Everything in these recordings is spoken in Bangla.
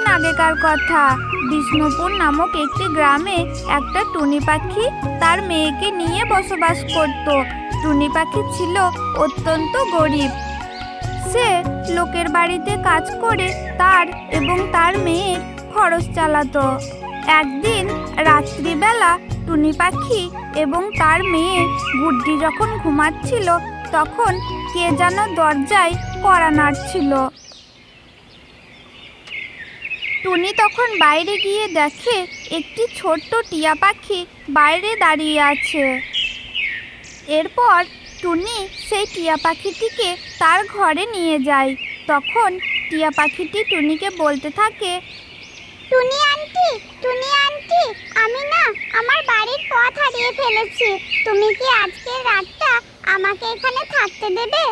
বলার কথা। বিষ্ণুপুর নামক একটি গ্রামে একটা টুনি পাখি তার মেয়েকে নিয়ে বসবাস করত। টুনি পাখি ছিল অত্যন্ত গরিব। সে লোকের বাড়িতে কাজ করে তার এবং তার মেয়ের খরচ চালাতো। একদিন রাত্রিবেলা টুনি পাখি এবং তার মেয়ে গুড্ডি যখন ঘুমাচ্ছিল, তখন কে যেন দরজায় কড়া নাড়ছিল। টুনি তখন বাইরে গিয়ে দেখে একটি ছোট্ট টিয়া পাখি বাইরে দাঁড়িয়ে আছে। এরপর টুনি সেই টিয়া পাখিটিকে তার ঘরে নিয়ে যায়। তখন টিয়া পাখিটি টুনিকে বলতে থাকে টুনি আন্টি টুনি আন্টি আমি না আমার বাড়ির পথ হারিয়ে ফেলেছি। তুমি কি আজকের রাতটা আমাকে এখানে থাকতে দেবে?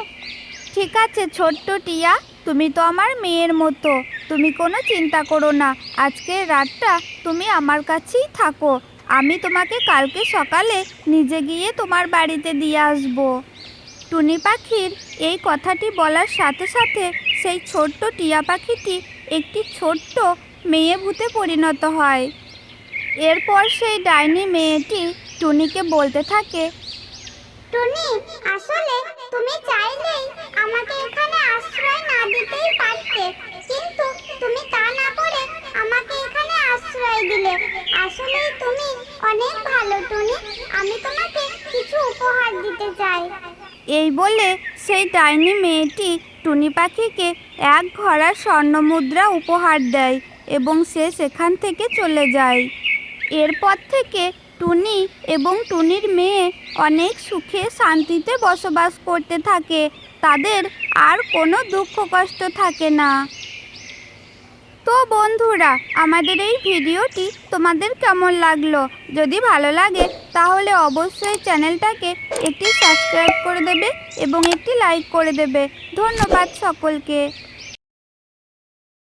ঠিক আছে ছোট্ট টিয়া তুমি তো আমার মেয়ের মতো। তুমি কোনো চিন্তা করো না। আজকের রাতটা তুমি আমার কাছেই থাকো। আমি তোমাকে কালকে সকালে নিজে গিয়ে তোমার বাড়িতে দিয়ে আসব। টুনি পাখির এই কথাটি বলার সাথে সাথে সেই ছোট্ট টিয়া পাখিটি একটি ছোট্ট মেয়ে ভূতে পরিণত হয়। এরপর সেই ডাইনি মেয়েটি টুনিকে বলতে থাকে, টুনি, আসলে তুমি চাইলেই আমাকে এখানে আশ্রয় না দিতেই পারতে কিন্তু তুমি তা না করে আমাকে এখানে আশ্রয় দিলে আসলেই তুমি অনেক ভালো টুনি আমি তোমাকে কিছু উপহার দিতে চাই। এই বলে সেই ডাইনি মেয়েটি টুনি পাখিকে এক ঘড়া স্বর্ণমুদ্রা উপহার দেয় এবং সে সেখান থেকে চলে যায়। এরপর থেকে টুনি এবং টুনির মেয়ে অনেক সুখে শান্তিতে বসবাস করতে থাকে। তাদের আর কোনো দুঃখ কষ্ট থাকে না। তো বন্ধুরা, আমাদের এই ভিডিওটি তোমাদের কেমন লাগল? যদি ভালো লাগে, তাহলে অবশ্যই চ্যানেলটাকে একটি সাবস্ক্রাইব করে দেবে এবং একটি লাইক করে দেবে। ধন্যবাদ সকলকে।